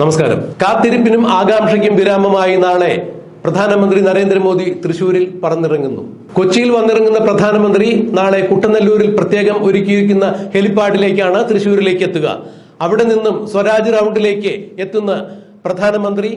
നമസ്കാരം. കാത്തിരിപ്പിനും ആകാംക്ഷയ്ക്കും വിരാമമായി നാളെ പ്രധാനമന്ത്രി നരേന്ദ്രമോദി തൃശൂരിൽ പറന്നിറങ്ങുന്നു. കൊച്ചിയിൽ വന്നിറങ്ങുന്ന പ്രധാനമന്ത്രി നാളെ കുട്ടനല്ലൂരിൽ പ്രത്യേകം ഒരുക്കിയിരിക്കുന്ന ഹെലിപ്പാഡിലേക്കാണ് തൃശൂരിലേക്ക് എത്തുക. അവിടെ നിന്നും സ്വരാജ് റൗണ്ടിലേക്ക് എത്തുന്ന പ്രധാനമന്ത്രി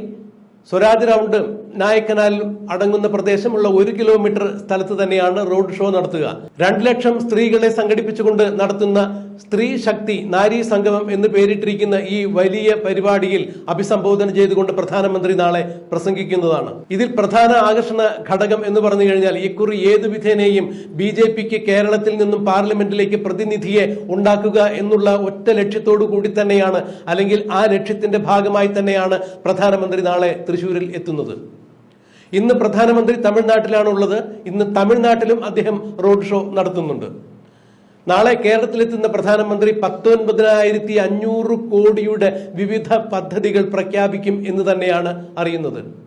സ്വരാജ് റൗണ്ട് നായക്കനാൽ അടങ്ങുന്ന പ്രദേശമുള്ള ഒരു കിലോമീറ്റർ സ്ഥലത്ത് തന്നെയാണ് റോഡ് ഷോ നടത്തുക. രണ്ട് ലക്ഷം സ്ത്രീകളെ സംഘടിപ്പിച്ചുകൊണ്ട് നടത്തുന്ന സ്ത്രീ ശക്തി നാരി സംഗമം എന്ന് പേരിട്ടിരിക്കുന്ന ഈ വലിയ പരിപാടിയിൽ അഭിസംബോധന ചെയ്തുകൊണ്ട് പ്രധാനമന്ത്രി നാളെ പ്രസംഗിക്കുന്നതാണ്. ഇതിൽ പ്രധാന ആകർഷണ ഘടകം എന്ന് പറഞ്ഞു കഴിഞ്ഞാൽ ഇക്കുറി ഏതു വിധേനയും ബി ജെ പിക്ക് കേരളത്തിൽ നിന്നും പാർലമെന്റിലേക്ക് പ്രതിനിധിയെ ഉണ്ടാക്കുക എന്നുള്ള ഒറ്റ ലക്ഷ്യത്തോടു കൂടി തന്നെയാണ് അല്ലെങ്കിൽ ആ ലക്ഷ്യത്തിന്റെ ഭാഗമായി തന്നെയാണ് പ്രധാനമന്ത്രി നാളെ തൃശൂരിൽ എത്തുന്നത്. ഇന്ന് പ്രധാനമന്ത്രി തമിഴ്നാട്ടിലാണുള്ളത്. ഇന്ന് തമിഴ്നാട്ടിലും അദ്ദേഹം റോഡ് ഷോ നടത്തുന്നുണ്ട്. നാളെ കേരളത്തിലെത്തുന്ന പ്രധാനമന്ത്രി പത്തൊൻപതിനായിരത്തി അഞ്ഞൂറ് കോടിയുടെ വിവിധ പദ്ധതികൾ പ്രഖ്യാപിക്കും എന്ന് തന്നെയാണ് അറിയുന്നത്.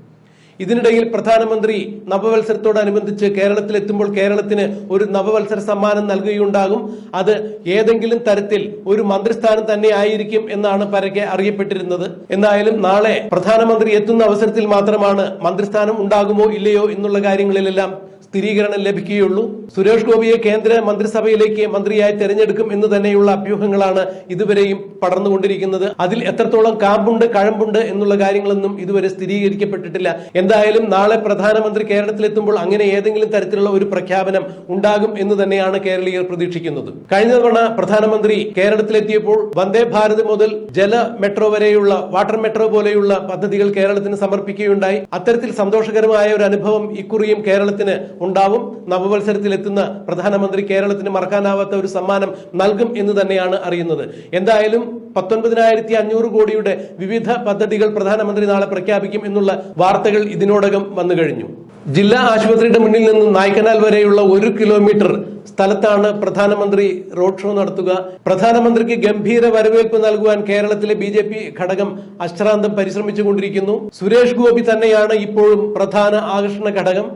ഇതിനിടയിൽ പ്രധാനമന്ത്രി നവവത്സരത്തോടനുബന്ധിച്ച് കേരളത്തിലെത്തുമ്പോൾ കേരളത്തിന് ഒരു നവവത്സര സമ്മാനം നൽകുകയുണ്ടാകും. അത് ഏതെങ്കിലും തരത്തിൽ ഒരു മന്ത്രിസ്ഥാനം തന്നെ ആയിരിക്കും എന്നാണ് പരക്കെ അറിയപ്പെട്ടിരുന്നത്. എന്തായാലും നാളെ പ്രധാനമന്ത്രി എത്തുന്ന അവസരത്തിൽ മാത്രമാണ് മന്ത്രിസ്ഥാനം ഉണ്ടാകുമോ ഇല്ലയോ എന്നുള്ള കാര്യങ്ങളിലെല്ലാം സ്ഥിരീകരണം ലഭിക്കുകയുള്ളൂ. സുരേഷ് ഗോപിയെ കേന്ദ്ര മന്ത്രിസഭയിലേക്ക് മന്ത്രിയായി തെരഞ്ഞെടുക്കും എന്ന് തന്നെയുള്ള അഭ്യൂഹങ്ങളാണ് ഇതുവരെയും പടർന്നുകൊണ്ടിരിക്കുന്നത്. അതിൽ എത്രത്തോളം കാമ്പുണ്ട് കഴമ്പുണ്ട് എന്നുള്ള കാര്യങ്ങളൊന്നും ഇതുവരെ സ്ഥിരീകരിക്കപ്പെട്ടിട്ടില്ല. എന്തായാലും നാളെ പ്രധാനമന്ത്രി കേരളത്തിലെത്തുമ്പോൾ അങ്ങനെ ഏതെങ്കിലും തരത്തിലുള്ള ഒരു പ്രഖ്യാപനം ഉണ്ടാകും എന്ന് തന്നെയാണ് കേരളീയർ പ്രതീക്ഷിക്കുന്നത്. കഴിഞ്ഞ തവണ പ്രധാനമന്ത്രി കേരളത്തിലെത്തിയപ്പോൾ വന്ദേ ഭാരത് മുതൽ ജല മെട്രോ വരെയുള്ള വാട്ടർ മെട്രോ പോലെയുള്ള പദ്ധതികൾ കേരളത്തിന് സമർപ്പിക്കുകയുണ്ടായി. അത്തരത്തിൽ സന്തോഷകരമായ ഒരു അനുഭവം ഇക്കുറിയും കേരളത്തിന് ഉണ്ടാവും. നവവത്സരത്തിൽ എത്തുന്ന പ്രധാനമന്ത്രി കേരളത്തിന് മറക്കാനാവാത്ത ഒരു സമ്മാനം നൽകും എന്ന് തന്നെയാണ് അറിയുന്നത്. എന്തായാലും പത്തൊൻപതിനായിരത്തി അഞ്ഞൂറ് കോടിയുടെ വിവിധ പദ്ധതികൾ പ്രധാനമന്ത്രി നാളെ പ്രഖ്യാപിക്കും എന്നുള്ള വാർത്തകൾ ഇതിനോടകം വന്നു കഴിഞ്ഞു. ജില്ലാ ആശുപത്രിയുടെ മുന്നിൽ നിന്ന് നായ്ക്കനാൽ വരെയുള്ള ഒരു കിലോമീറ്റർ സ്ഥലത്താണ് പ്രധാനമന്ത്രി റോഡ് ഷോ നടത്തുക. പ്രധാനമന്ത്രിക്ക് ഗംഭീര വരവേൽപ്പ് നൽകുവാൻ കേരളത്തിലെ ബി ജെ പി ഘടകം അശ്രാന്തം പരിശ്രമിച്ചുകൊണ്ടിരിക്കുന്നു. സുരേഷ് ഗോപി തന്നെയാണ് ഇപ്പോഴും പ്രധാന ആകർഷണ ഘടകം.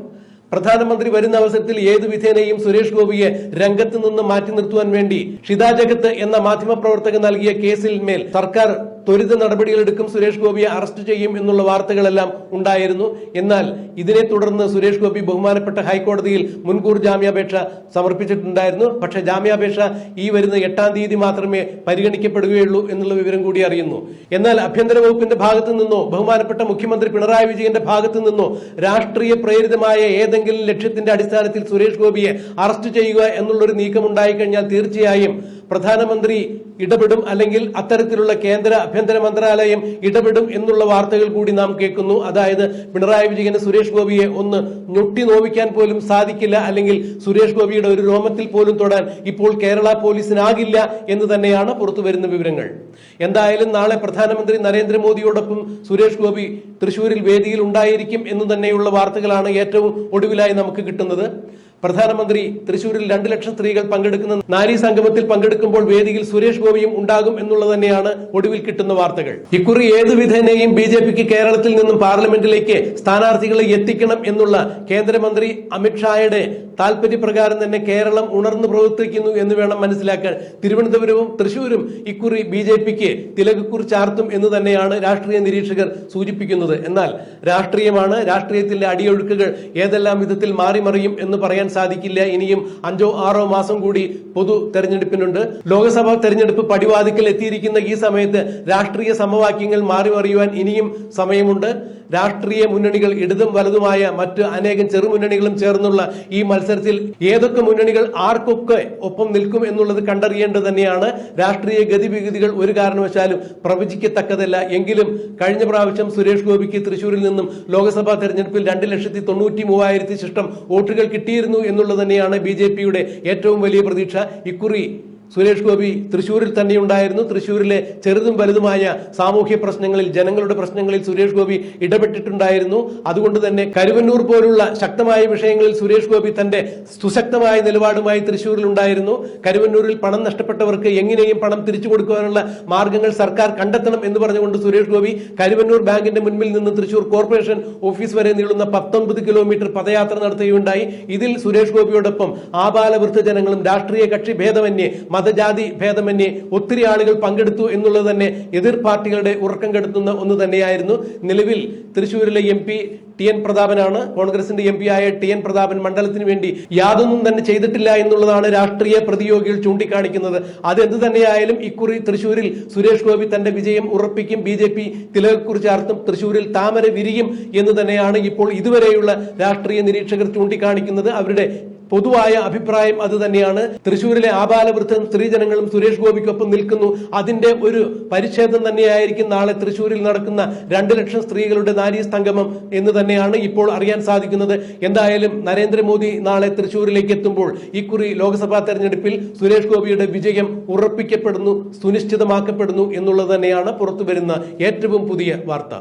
പ്രധാനമന്ത്രി വരുന്ന അവസരത്തിൽ ഏതു വിധേനയും സുരേഷ് ഗോപിയെ രംഗത്ത് നിന്ന് മാറ്റി നിർത്തുവാൻ വേണ്ടി ഷിതാ ജഗത്ത് എന്ന മാധ്യമപ്രവർത്തകൻ നൽകിയ കേസിൽ മേൽ സർക്കാർ ത്വരിത നടപടികളെടുക്കും സുരേഷ് ഗോപിയെ അറസ്റ്റ് ചെയ്യും എന്നുള്ള വാർത്തകളെല്ലാം ഉണ്ടായിരുന്നു. എന്നാൽ ഇതിനെ തുടർന്ന് സുരേഷ് ഗോപി ബഹുമാനപ്പെട്ട ഹൈക്കോടതിയിൽ മുൻകൂർ ജാമ്യാപേക്ഷ സമർപ്പിച്ചിട്ടുണ്ടായിരുന്നു. പക്ഷേ ജാമ്യാപേക്ഷ ഈ വരുന്ന എട്ടാം തീയതി മാത്രമേ പരിഗണിക്കപ്പെടുകയുള്ളൂ എന്നുള്ള വിവരം കൂടി അറിയുന്നു. എന്നാൽ ആഭ്യന്തര വകുപ്പിന്റെ ഭാഗത്തു നിന്നോ ബഹുമാനപ്പെട്ട മുഖ്യമന്ത്രി പിണറായി വിജയന്റെ ഭാഗത്തു നിന്നോ രാഷ്ട്രീയ പ്രേരിതമായ ഏതെങ്കിലും ലക്ഷ്യത്തിന്റെ അടിസ്ഥാനത്തിൽ സുരേഷ് ഗോപിയെ അറസ്റ്റ് ചെയ്യുക എന്നുള്ളൊരു നീക്കം ഉണ്ടായിക്കഴിഞ്ഞാൽ തീർച്ചയായും പ്രധാനമന്ത്രി ഇടപെടും അല്ലെങ്കിൽ അത്തരത്തിലുള്ള കേന്ദ്ര ആഭ്യന്തര മന്ത്രാലയം ഇടപെടും എന്നുള്ള വാർത്തകൾ കൂടി നാം കേൾക്കുന്നു. അതായത് പിണറായി വിജയന് സുരേഷ് ഗോപിയെ ഒന്ന് ഞൊട്ടി നോവിക്കാൻ പോലും സാധിക്കില്ല അല്ലെങ്കിൽ സുരേഷ് ഗോപിയുടെ ഒരു രോമത്തിൽ പോലും തൊടാൻ ഇപ്പോൾ കേരള പോലീസിനാകില്ല എന്ന് തന്നെയാണ് പുറത്തു വരുന്ന വിവരങ്ങൾ. എന്തായാലും നാളെ പ്രധാനമന്ത്രി നരേന്ദ്രമോദിയോടൊപ്പം സുരേഷ് ഗോപി തൃശൂരിൽ വേദിയിൽ ഉണ്ടായിരിക്കും എന്ന് തന്നെയുള്ള വാർത്തകളാണ് ഏറ്റവും ഒടുവിലായി നമുക്ക് കിട്ടുന്നത്. പ്രധാനമന്ത്രി തൃശൂരിൽ രണ്ട് ലക്ഷം സ്ത്രീകൾ പങ്കെടുക്കുന്ന നാരി സംഗമത്തിൽ പങ്കെടുക്കുമ്പോൾ വേദിയിൽ സുരേഷ് ഗോപിയും ഉണ്ടാകും എന്നുള്ളത് തന്നെയാണ് ഒടുവിൽ കിട്ടുന്ന വാർത്തകൾ. ഇക്കുറി ഏതു വിധേനയും ബി ജെ പിക്ക് കേരളത്തിൽ നിന്നും പാർലമെന്റിലേക്ക് സ്ഥാനാർത്ഥികളെ എത്തിക്കണം എന്നുള്ള കേന്ദ്രമന്ത്രി അമിത്ഷായുടെ താല്പര്യപ്രകാരം തന്നെ കേരളം ഉണർന്നു പ്രവർത്തിക്കുന്നു എന്ന് വേണം മനസ്സിലാക്കാൻ. തിരുവനന്തപുരവും തൃശൂരും ഇക്കുറി ബി ജെ പിക്ക് തിലകക്കുറി ചാർത്തും എന്ന് തന്നെയാണ് രാഷ്ട്രീയ നിരീക്ഷകർ സൂചിപ്പിക്കുന്നത്. എന്നാൽ രാഷ്ട്രീയമാണ് രാഷ്ട്രീയത്തിലെ അടിയൊഴുക്കുകൾ ഏതെല്ലാം വിധത്തിൽ മാറിമറിയും എന്ന് പറയാൻ സാധിക്കില്ല. ഇനിയും അഞ്ചോ ആറോ മാസം കൂടി പൊതു തെരഞ്ഞെടുപ്പിനുണ്ട്. ലോക്സഭാ തെരഞ്ഞെടുപ്പ് പടിവാതിക്കൽ എത്തിയിരിക്കുന്ന ഈ സമയത്ത് രാഷ്ട്രീയ സമവാക്യങ്ങൾ മാറി മറിയുവാൻ ഇനിയും സമയമുണ്ട്. രാഷ്ട്രീയ മുന്നണികൾ ഇടതും വലതുമായ മറ്റ് അനേകം ചെറുമുന്നണികളും ചേർന്നുള്ള ഈ മത്സരത്തിൽ ഏതൊക്കെ മുന്നണികൾ ആർക്കൊക്കെ ഒപ്പം നിൽക്കും എന്നുള്ളത് കണ്ടറിയേണ്ടത് തന്നെയാണ്. രാഷ്ട്രീയ ഗതിവിഗതികൾ ഒരു കാരണവശാലും പ്രവചിക്കത്തക്കതല്ല. എങ്കിലും കഴിഞ്ഞ പ്രാവശ്യം സുരേഷ് ഗോപിക്ക് തൃശൂരിൽ നിന്നും ലോക്സഭാ തെരഞ്ഞെടുപ്പിൽ രണ്ട് ലക്ഷത്തി തൊണ്ണൂറ്റി മൂവായിരത്തി ശിഷ്ടം വോട്ടുകൾ കിട്ടിയിരുന്നു എന്നുള്ളത് തന്നെയാണ് ബി ഏറ്റവും വലിയ പ്രതീക്ഷ. ഇക്കുറി സുരേഷ് ഗോപി തൃശ്ശൂരിൽ തന്നെ ഉണ്ടായിരുന്നു. തൃശ്ശൂരിലെ ചെറുതും വലുതുമായ സാമൂഹ്യ പ്രശ്നങ്ങളിൽ ജനങ്ങളുടെ പ്രശ്നങ്ങളിൽ സുരേഷ് ഗോപി ഇടപെട്ടിട്ടുണ്ടായിരുന്നു. അതുകൊണ്ട് തന്നെ കരുവന്നൂർ പോലുള്ള ശക്തമായ വിഷയങ്ങളിൽ സുരേഷ് ഗോപി തന്റെ സുശക്തമായ നിലപാടുമായി തൃശ്ശൂരിൽ ഉണ്ടായിരുന്നു. കരുവന്നൂരിൽ പണം നഷ്ടപ്പെട്ടവർക്ക് എങ്ങനെയും പണം തിരിച്ചു കൊടുക്കുവാനുള്ള മാർഗങ്ങൾ സർക്കാർ കണ്ടെത്തണം എന്ന് പറഞ്ഞുകൊണ്ട് സുരേഷ് ഗോപി കരുവന്നൂർ ബാങ്കിന്റെ മുൻപിൽ നിന്ന് തൃശൂർ കോർപ്പറേഷൻ ഓഫീസ് വരെ നീളുന്ന പത്തൊൻപത് കിലോമീറ്റർ പദയാത്ര നടത്തുകയുണ്ടായി. ഇതിൽ സുരേഷ് ഗോപിയോടൊപ്പം ആബാലവൃദ്ധ ജനങ്ങളും രാഷ്ട്രീയ കക്ഷി ഭേദമന്യേ മതജാതി ഭേദമന്യേ ഒത്തിരി ആളുകൾ പങ്കെടുത്തു എന്നുള്ളത് തന്നെ എതിർ പാർട്ടികളുടെ ഉറക്കം കെടുത്തുന്ന ഒന്ന് തന്നെയായിരുന്നു. നിലവിൽ തൃശൂരിലെ എം പി ടി എൻ പ്രതാപനാണ്. കോൺഗ്രസിന്റെ എം പി ആയ ടി എൻ പ്രതാപൻ മണ്ഡലത്തിന് വേണ്ടി യാതൊന്നും തന്നെ ചെയ്തിട്ടില്ല എന്നുള്ളതാണ് രാഷ്ട്രീയ പ്രതിയോഗികൾ ചൂണ്ടിക്കാണിക്കുന്നത്. അതെന്ത് തന്നെയായാലും ഇക്കുറി തൃശൂരിൽ സുരേഷ് ഗോപി തന്റെ വിജയം ഉറപ്പിക്കും ബി ജെ പി തിലകക്കുറിച്ചാർത്തും തൃശൂരിൽ താമര വിരിയും എന്ന് തന്നെയാണ് ഇപ്പോൾ ഇതുവരെയുള്ള രാഷ്ട്രീയ നിരീക്ഷകർ ചൂണ്ടിക്കാണിക്കുന്നത്. അവരുടെ പൊതുവായ അഭിപ്രായം അത് തന്നെയാണ്. തൃശൂരിലെ ആബാലവൃദ്ധം സ്ത്രീജനങ്ങളും സുരേഷ് ഗോപിക്കൊപ്പം നിൽക്കുന്നു. അതിന്റെ ഒരു പരിച്ഛേദം തന്നെയായിരിക്കും നാളെ തൃശൂരിൽ നടക്കുന്ന രണ്ട് ലക്ഷം സ്ത്രീകളുടെ നാരീ സംഗമം എന്ന് തന്നെയാണ് ഇപ്പോൾ അറിയാൻ സാധിക്കുന്നത്. എന്തായാലും നരേന്ദ്രമോദി നാളെ തൃശൂരിലേക്ക് എത്തുമ്പോൾ ഇക്കുറി ലോക്സഭാ തെരഞ്ഞെടുപ്പിൽ സുരേഷ് ഗോപിയുടെ വിജയം ഉറപ്പിക്കപ്പെടുന്നു സുനിശ്ചിതമാക്കപ്പെടുന്നു എന്നുള്ളത് തന്നെയാണ് പുറത്തുവരുന്ന ഏറ്റവും പുതിയ വാർത്ത.